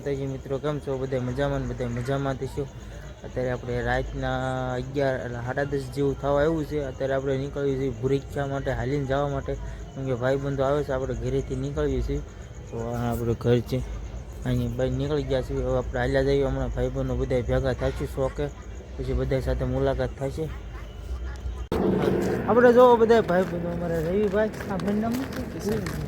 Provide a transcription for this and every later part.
માતાજી મિત્રો, કેમ છો? બધા મજામાં બધા મજામાંથી છો? અત્યારે આપણે રાતના અગિયાર સાડા દસ જેવું થવા આવ્યું છે. અત્યારે આપણે નીકળીએ છીએ ભૂરીખ્યા માટે, હાલીને જવા માટે. કેમ કે ભાઈબંધો આવે છે, આપણે ઘરેથી નીકળીએ છીએ. તો આ આપણું ઘર છે. અહીંયા ભાઈ નીકળી ગયા છીએ. હવે આપણે હાલ્યા જઈએ. હમણાં ભાઈબંધો બધા ભેગા થશે શોકે. પછી બધા સાથે મુલાકાત થશે આપણે જોવો બધા ભાઈ બંધો. અમારા રવિભાઈ?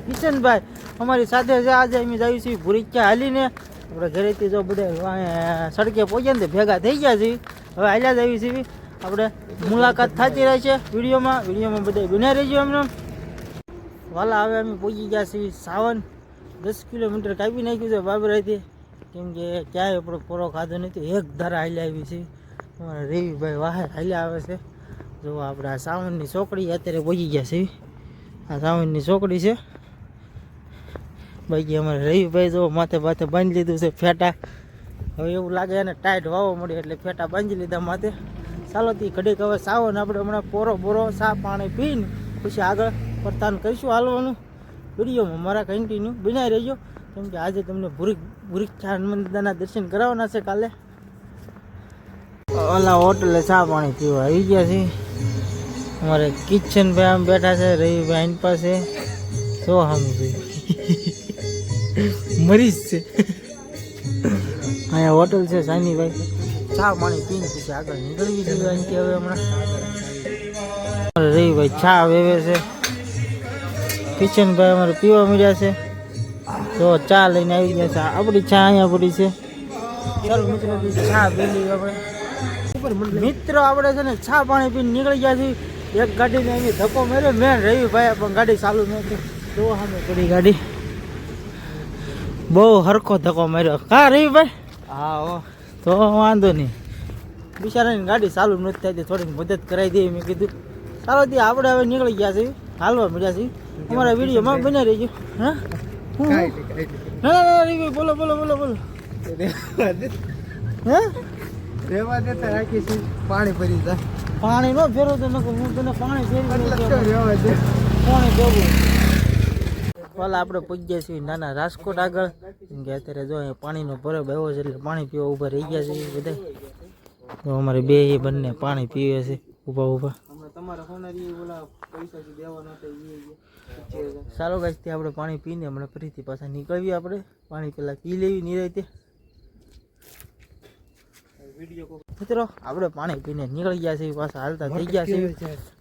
કિશનભાઈ. અમારી સાથે આજે અમે જઈએ છીએ ભૂરીચ્યા હાલીને. આપણે ઘરેથી જો બધા સડકે પહોંચ્યા ને ભેગા થઈ ગયા છીએ. હવે હાલ્યા આવી છીએ આપણે મુલાકાત થતી રહે છે વિડીયોમાં. વિડીયોમાં બધા બન્યા રહેજો એમને. વાલા હવે અમે પહોંચી ગયા છીએ સાવન. દસ કિલોમીટર કાપી નાખ્યું છે બાબરાથી. કેમ કે ક્યાંય આપણો પોરો ખાધો નથી. એક ધારા હાલ્યા આવી છે અમારા રવિભાઈ વાહે હાલ્યા આવે છે. જો આપણે આ સાવનની ચોકડી અત્યારે પહોંચી ગયા છીએ. આ સાવનની ચોકડી છે. બાકી અમારે રવિભાઈ જો માથે માથે બાંધી લીધું છે ફેટા. હવે એવું લાગે એને ટાઈટ વાવો મળે એટલે ફેટા બાંધી લીધા માથે. ચાલો તી ઘડીક હવે સાવન આપણે હમણાં પોરો બોરો, સા, પાણી પીને પછી આગળ પ્રસ્થાન કરીશું હાલવાનું. વિડીયોમાં મારા કન્ટિન્યુ બનાવી રહેજો. કેમ કે આજે તમને ભૂરી ભૂરીખ્યા હનુમાનદાના દર્શન કરાવવાના છે કાલે. ઓલા હોટલે ચા પાણી પીવા આવી ગયા છે. અમારે કિચન ભાઈ આમ બેઠા છે, રવિભાઈ પાસે. શું આમ છે મરીજ છે. અહીંયા હોટલ છે સાનીભાઈ ચા પાણી પીને પછી આગળ નીકળવી જોઈએ અહીંથી હવે હમણાં. રવિભાઈ ચા વેવે છે. કિચનભાઈ અમારે પીવા મળ્યા છે. તો ચા લઈને આવી ગયા છે. આપણી ચા અહીંયા પડી છે. ચાલો મિત્રો ચા પેલી આપણે મિત્રો આપણે છે ને ચા પાણી પીને નીકળી ગયા છીએ. એક ગાડીને અહીં ધક્કો મેળ્યો મેં રવિભાઈ પણ ગાડી ચાલુ નથી તો સામે પડી ગાડી. બહુ હરખો ધક્કો માર્યો. કા રવિભાઈ હા હો. તો વાંધો નહીં. બિચારાની ગાડી ચાલુ નથી થાય થોડીક મદદ કરાવી દઈએ મેં કીધું. ચાલો દી આપણે હવે નીકળી ગયા છીએ. હાલવા મળ્યા છીએ. અમારા વિડીયોમાં બની રહીજો. હા? હું? ના ના રવિભાઈ બોલો બોલો બોલો બોલો. હે? રેવા દેતા રાખીશું પાણી ભરી જાય પાણી નો ફેરવો તો નકર હું તને પાણી ફેરવી પાણી ફેરવું. પેલા આપણે પૂજ્યા છીએ. નાના રાજકોટ આગળ. કે અત્યારે જો અહીંયા પાણીનો ભરબ આવ્યો છે એટલે પાણી પીવા ઊભા રહી ગયા છે બધા તો અમારે બે બંને પાણી પીવે છે. ઊભા ઊભા. ઓલા સારો ગાજથી આપણે પાણી પીને હમણાં ફરીથી પાછા નીકળવી આપણે. પાણી પહેલાં પી લેવી નિરાયતે. મિત્રો આપણે પાણી પીને નીકળી ગયા છે પાછા હાલતા થઈ ગયા છે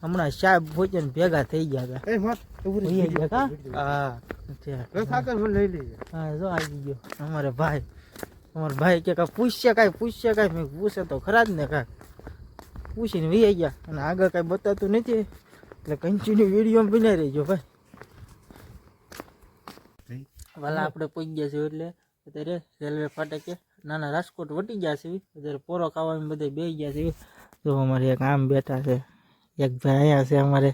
હમણાં સાહેબ ભોજન ભેગા થઈ ગયા હતા. હા જો આવી ગયો. અમારે ભાઈ અમારે ભાઈ કે કાંઈ પૂછશે કાંઈ પૂછશે કાંઈ. મેં પૂછે તો ખરા જ ને કાંઈ. પૂછીને વહી ગયા. અને આગળ કાંઈ બતાતું નથી. એટલે કન્ટિન્યુ વીડિયો બનાવી રહેજો ભાઈ. વાલા આપણે પહોંચી ગયા છીએ એટલે અત્યારે રેલવે ફાટકે નાના રાજકોટ વટી ગયા છે. અત્યારે પોરો ખાવામાં બધે બે ગયા છે. જો અમારે એક આમ બેઠા છે. એક ભાઈ અહીંયા છે અમારે.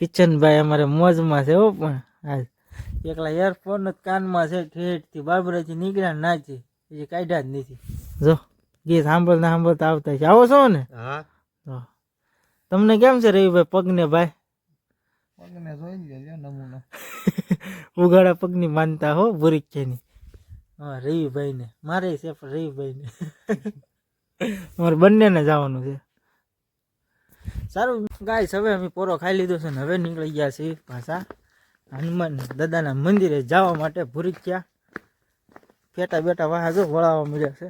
કિચનભાઈ અમારે મોજમાં છે હો પણ આજ. એકલા એરફોન જ કાનમાં છે. ઠેઠથી બાબરાથી નીકળ્યા ના છે એ કાઢ્યા જ નથી. જો ગીત સાંભળતા સાંભળતા આવતા છે. આવો છો ને? હા. તમને કેમ છે રવિભાઈ પગને ભાઈ? પગને જોઈ લેજો નમૂનો. ઉઘાડા પગની માનતા હો ભૂરીખ્યાની હા રવિભાઈને. મારે છે પણ રવિભાઈને. મારે બંનેને જવાનું છે. સારું ગાઈસ હવે અમે પોરો ખાઈ લીધો છે ને હવે નીકળી ગયા છીએ પાછા હનુમાન દાદાના મંદિરે જવા માટે ભૂરીખ્યા પેટા બેટા વાહ જો વળાવવા મળ્યા છે.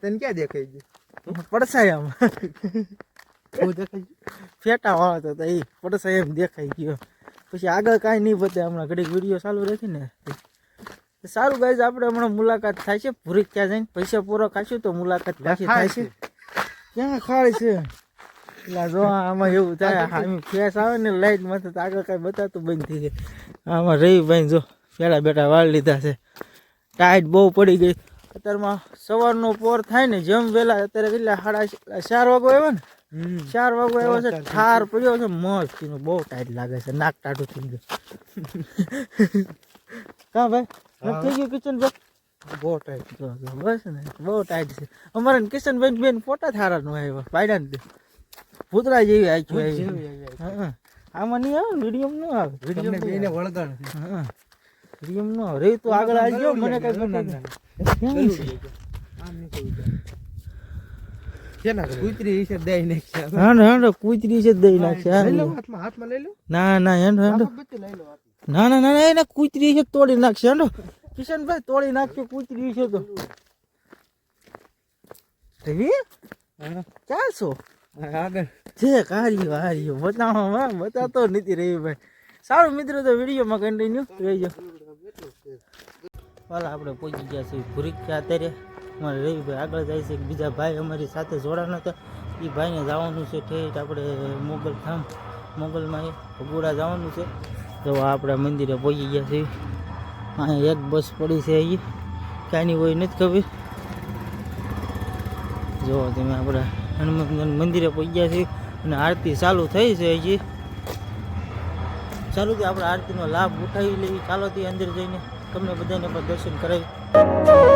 તને ક્યાં દેખાઈ ગયું? પડસાય આમ. હું દેખાઈ ફેટા વાળો તો એ પડસાય એમ દેખાઈ ગયો. પછી આગળ કાંઈ નહીં બતે હમણાં ઘડીક વીડિયો ચાલુ રાખી ને સારું ગાઈઝ આપણે હમણાં મુલાકાત થાય છે. ભૂરી ક્યાં જઈને પૈસા પૂરો ખાશું તો મુલાકાત પાછી થાય છે. ક્યાં ખાય છે? એટલે જો આમાં એવું થાય આમ ફેસ આવે ને લાઈટ માથે તો આગળ કાંઈ બતાતું બંધ થઈ જાય. આમાં રવિભાઈ જો પેલા બેટા વાળ લીધા છે. ટાઈટ બહુ પડી ગઈ. અત્યારમાં સવારનો પોર થાય ને જેમ વહેલા અત્યારે કેટલા સાડા ચાર વાગો આવ્યો ને? ચાર વાગો આવ્યો છે ઠાર પડ્યો છે મસ્ત બહુ ટાઈટ લાગે છે નાક ટાટું થઈ ગયું. કા ભાઈ? થઈ ગયું કિચન ભાઈ બહુ ટાઈટ જો, બસ ને. બહુ ટાઈટ છે. અમારે કિશનભાઈ બેન ફોટા થારા નો આવ્યા પાડ્યા ને ભૂતરા જેવી આવી હા, આમાં નહીં આવે વીડિયો ન આવે. તમને બેને વળગાણ છે. હા. એમ નો રહી તો આગળ આવી ગયો મને કઈ ખબર ના. છે? આમ કરે? કૂતરી છે દઈ નાખશે. ના ના હેંડો ના ના ના ના એને કૂતરી છે તોડી નાખશે હેડો. કિશનભાઈ તોડી નાખશે કૂતરી છે તો. રવિ? ક્યાં છો? આગળ. જે કાર્ય હાર્યો બતાવો માં બતાતો નથી રવિભાઈ. સારું મિત્રો તો વિડીયોમાં કન્ટિન્યુ રહીજો. હાલ આપણે પહોંચી ગયા છીએ ભૂરિક્યા અત્યારે અમારે રવિભાઈ આગળ જાય છે. બીજા ભાઈ અમારી સાથે જોડાના હતા. એ ભાઈને જવાનું છે ઠેઠ. આપણે મોગલ ધામ મોગલમાં એ ભગોડા જવાનું છે. તો આપણા મંદિરે પહોંચી ગયા છીએ. અહીંયા એક બસ પડી છે અહીં. ક્યાંની હોય નથી ખબર. જો, તમે આપણા હનુમાન મંદિરે પહોંચી ગયા છીએ અને આરતી ચાલુ થઈ છે હજી. ચાલુ કે આપણે આરતીનો લાભ ઉઠાવી લઈએ. ચાલો તે અંદર જઈને તમને બધાને પણ દર્શન કરાવી.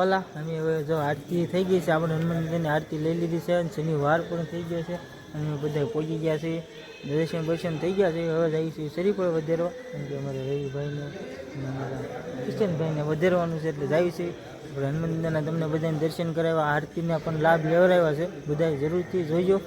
પલા અમે હવે જો આરતી થઈ ગઈ છે. આપણે હનુમાન મંદિરની આરતી લઈ લીધી છે અને શનિવાર પણ થઈ ગયો છે. અને બધા પહોંચી ગયા છે દર્શન દર્શન થઈ ગયા છે. હવે જઈએ છીએ શરીર પર વધારવા. કેમ કે અમારે રવિભાઈને અમારા કિશનભાઈને વધારવાનું છે એટલે જાય છે આપણે હનુમાન મંદિરના તમને બધાને દર્શન કરાવ્યા આરતીના પણ લાભ લેવડાવ્યા છે. બધાએ જરૂરથી જોઈજો.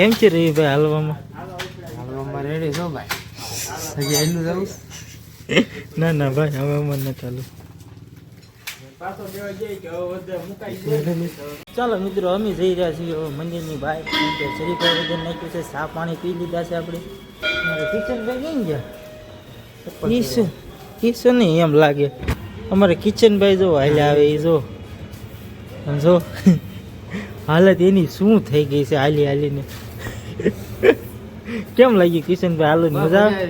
કેમ છે રવિભાઈ હાલવામાં? હાલવામાં રેડી છો ભાઈ? હજી એનું જવું ના ના ભાઈ હવે અમર ન ચાલુ ચાલો મિત્રો અમે જઈ રહ્યા છીએ મંદિરની બહાર. શરીર વજન નાખ્યું છે સા પાણી પી લીધા છે આપણે. અમારે કિશનભાઈ કેમ ગયા? કિશન કિશન નહીં એમ લાગે. અમારે કિચનભાઈ જો હાલે આવે એ જો. સમજો જો. હાલત એની શું થઈ ગઈ છે હાલી હાલીને. કેમ લાગ્યું કિશનભાઈ? હાલો મજા આવે?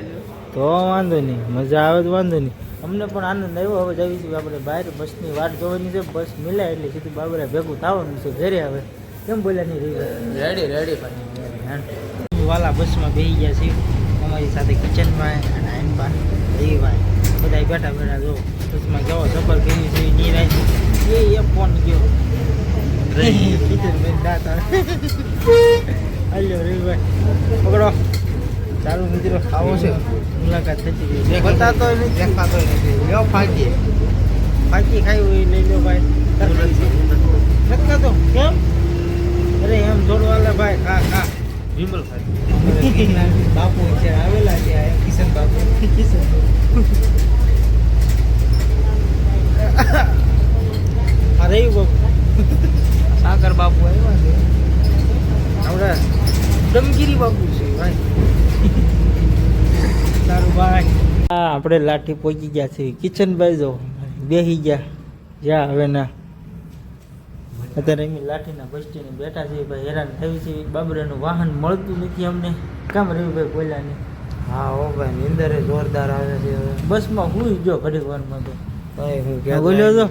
તો વાંધો નહીં મજા આવે તો વાંધો નહીં. અમને પણ આનંદ આવ્યો. હવે જઈશું આપણે બહાર બસની વાટ જોવાની છે. બસ મિલાય એટલે સીધું બાબરા ભેગું થવાનું છે ઘરે આવે કેમ બોલ્યા નહીં રેડી રેડી ભાઈ. વાલા બસમાં બેસી ગયા છે અમારી સાથે કિચનભાઈ અને આઈનભાઈ રવિભાઈ બધા બેઠા બેઠા જો બસમાં કેવો સફર કરી છે નિરાય એ એ ફોન ગયો. કિચનભાઈ દાંત હાલ્યો રવિભાઈ પકડો. ચાલુ મિત્રો આવો છે. મુલાકાત થતી ગઈ બતાતો નથી. દેખાતો નથી. લ્યો ફાકી. ફાકી ખાઈ હોય લઈ લો ભાઈ. નથી? ખાતો. કેમ? અરે એમ જોડવાલા ભાઈ. ખા ખા. વિમલ ભાઈ બાપુ છે આવેલા છે આ કિશન બાપુ. આ રહ્યું બાપુ સાગર બાપુ આવ્યા છે આપણા દમગીરી બાપુ છે ભાઈ સારું ભાઈ હા આપણે લાઠી પહોંચી ગયા છે. કિચનભાઈ જો બેસી ગયા. જ્યાં હવે ના. અત્યારે એમ લાઠીના બસ સ્ટેન્ડ બેઠા છે. ભાઈ હેરાન થયું છે. બાબરાનું વાહન મળતું નથી અમને. કામ રવિભાઈ બોલ્યા નહીં હા હો ભાઈ નિંદર જોરદાર આવે છે હવે. બસમાં હું જો ઘડીક વારમાં તો. બોલ્યો તો.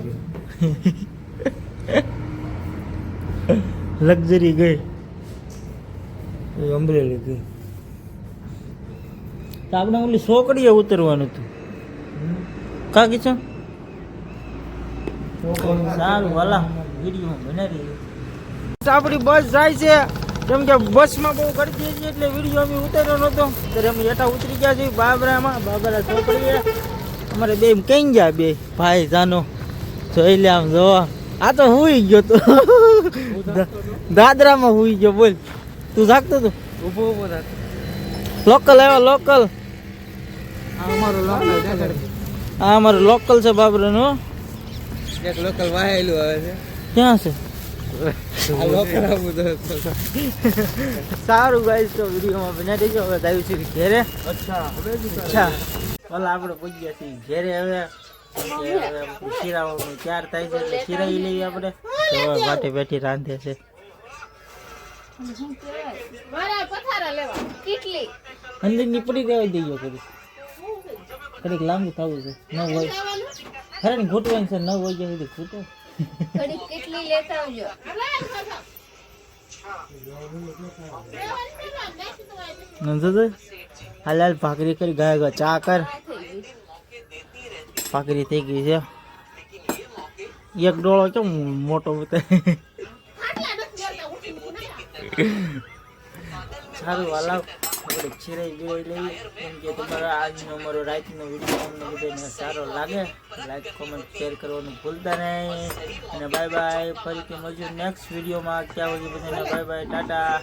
લક્ઝરી ગઈ. અમરેલી ગઈ. તો આપણે ઓલી સોકડીએ ઉતરવાનું હતું. કા કિચન સારું વાલા વીડિયો બનાવી આપણી બસ જાય છે. કેમ કે બસમાં બહુ ગરદી હતી એટલે વીડિયો અમે ઉતર્યો નહોતો. ત્યારે અમે હેઠા ઉતરી ગયા છીએ બાબરામાં. બાબરા ચોકડીએ અમારે બે કઈ ગયા બે ભાઈ જાનો. જોઈ લે આમ જો આ તો હુઈ ગયો તો. દાદરામાં હુઈ ગયો બોલ. તું જાગતો તો ઊભો ઊભો લોકલ આવ્યા લોકલ આ અમારું લોકલ છે બાબરાનું. એક લોકલ વાહેલું આવે છે. ક્યાં છે? સારું ગાઈસ તો વિડીયોમાં દેજો હવે આવ્યું છે ઘેરે. અચ્છા અચ્છા. ભલા આપણે પહોંચી છીએ ઘેરે હવે. શીરાવાનું તૈયાર થાય છે એટલે શીરાઈ લઈએ આપણે. હવે વાટે બેઠી રાંધે છે. મારા પથારા લેવા. કેટલી? અંદરની પડી દઈએ કરી કડીક લાંબુ થવું છે. ન હોય ખરે ને ઘૂંટવાનું છે ન હોય ત્યાં સુધી ઘૂંટો. કડીક કેટલી લેતા આવજો? હાલ હાલ ભાખરી કરી ગયા ગા ચા કર. ભાખરી થઈ ગઈ છે. એક ડોળો કેમ મોટો બતાવે સારું હાલાવ આપણે છીરાઈ જોઈ લઈએ. કેમ કે તમારા આજનો અમારો રાતનો વીડિયો અમને બધાને સારો લાગે લાઈક કોમેન્ટ શેર કરવાનું ભૂલતા નહીં. અને બાય બાય ફરીથી મળજો નેક્સ્ટ વિડીયોમાં ત્યાં સુધી બધાને બાય બાય ટાટા.